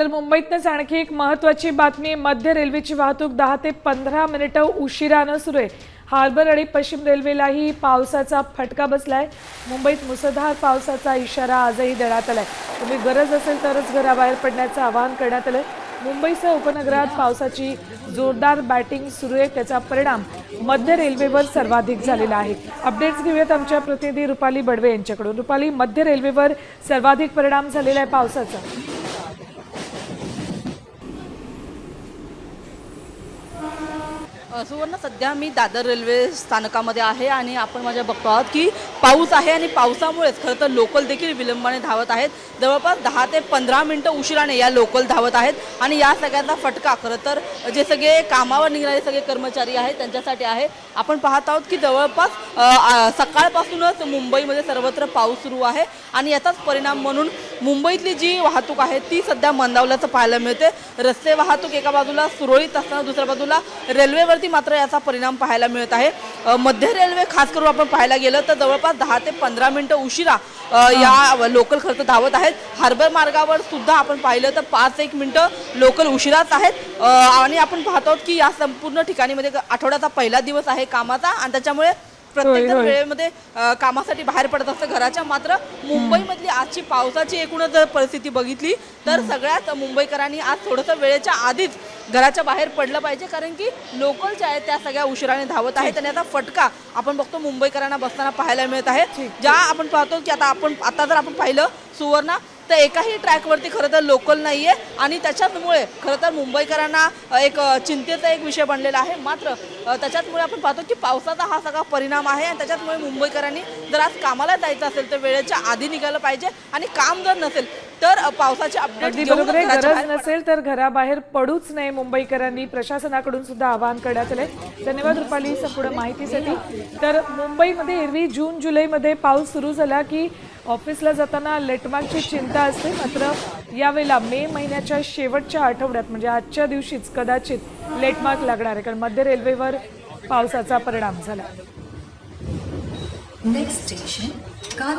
तर मुंबईतनंच आणखी एक महत्त्वाची बातमी मध्य रेल्वेची वाहतूक दहा ते पंधरा मिनिटं उशिरानं सुरू आहे. हार्बर आणि पश्चिम रेल्वेलाही पावसाचा फटका बसलाय. मुंबईत मुसळधार पावसाचा इशारा आजही देण्यात आलाय. तुम्ही गरज असेल तरच घराबाहेर पडण्याचं आवाहन करण्यात आलंय. मुंबईसह उपनगरात पावसाची जोरदार बॅटिंग सुरू आहे. त्याचा परिणाम मध्य रेल्वेवर सर्वाधिक झालेला आहे. अपडेट्स घेऊयात आमच्या प्रतिनिधी रुपाली बडवे यांच्याकडून. रुपाली मध्य रेल्वेवर सर्वाधिक परिणाम झालेला आहे पावसाचा. सुवर्ण सध्या मी दादर रेल्वे स्थानकामध्ये आहे आणि आपण माझ्या बघतो आहोत की पाऊस आहे आणि पावसामुळेच खरं तर लोकल देखील विलंबाने धावत आहेत. जवळपास दहा ते पंधरा मिनटं उशिराने या लोकल धावत आहेत आणि या सगळ्यांचा फटका खरं तर जे सगळे कामावर निघणारे सगळे कर्मचारी आहेत त्यांच्यासाठी आहे. आपण पाहत आहोत की जवळपास सकाळपासूनच मुंबईमध्ये सर्वत्र पाऊस सुरू आहे आणि याचाच परिणाम म्हणून मुंबईतली जी वाहतूक आहे ती सध्या मंदावल्याचं पाहायला मिळते. रस्ते वाहतूक एका बाजूला सुरळीत असताना दुसऱ्या बाजूला रेल्वेवर रेल्वेवरती मात्र याचा परिणाम पाहायला मिळत आहे. मध्य रेल्वे खास करून आपण पाहायला गेलं तर जवळपास दहा ते पंधरा मिनिटं उशिरा या लोकल खर्च धावत आहेत. हार्बर मार्गावर सुद्धा आपण पाहिलं तर पाच एक मिनिटं लोकल उशिराच आहेत. आणि आपण पाहतो की या संपूर्ण ठिकाणी मध्ये आठवड्याचा पहिला दिवस आहे कामाचा आणि त्याच्यामुळे प्रत्येक. वेळेमध्ये कामासाठी बाहेर पडत असतं घराच्या. मात्र मुंबईमधली आजची पावसाची एकूणच जर परिस्थिती बघितली तर सगळ्यात मुंबईकरांनी आज थोडंसं वेळेच्या आधीच घराच्या बाहेर पडलं पाहिजे कारण की लोकल ज्या आहेत त्या सगळ्या उशिराने धावत आहेत. आणि याचा फटका आपण बघतो मुंबईकरांना बसताना पाहायला मिळत आहे. ज्या आपण पाहतो की आता आपण आता जर आपण पाहिलं सुवर्णा तर एकाही ट्रॅकवरती खरं तर लोकल नाही आहे आणि त्याच्यामुळे खरं तर मुंबईकरांना एक चिंतेचा एक विषय बनलेला आहे. मात्र अ, त्याच्याचमुळे आपण पाहतो की पावसाचा हा सगळा परिणाम आहे. आणि त्याच्याचमुळे मुंबईकरांनी जर आज कामाला जायचं असेल तर वेळेच्या आधी निघालं पाहिजे. आणि काम जर नसेल तर पावसाचे अपडेट अगदी बरोबर आहे. गरज नसेल तर घराबाहेर पडूच नये मुंबईकरांनी. प्रशासनाकडून सुद्धा आवाहन करण्यात आले धन्यवाद रुपाली संपूर्ण माहितीसाठी. तर मुंबईमध्ये एरवी जून जुलैमध्ये पाऊस सुरू झाला की ऑफिसला जाताना लेटमार्कची चिंता असते. मात्र यावेळेला मे महिन्याच्या शेवटच्या आठवड्यात म्हणजे आजच्या दिवशीच कदाचित लेटमार्क लागणार आहे. कारण मध्य रेल्वेवर पावसाचा परिणाम झाला. Station, Gandhi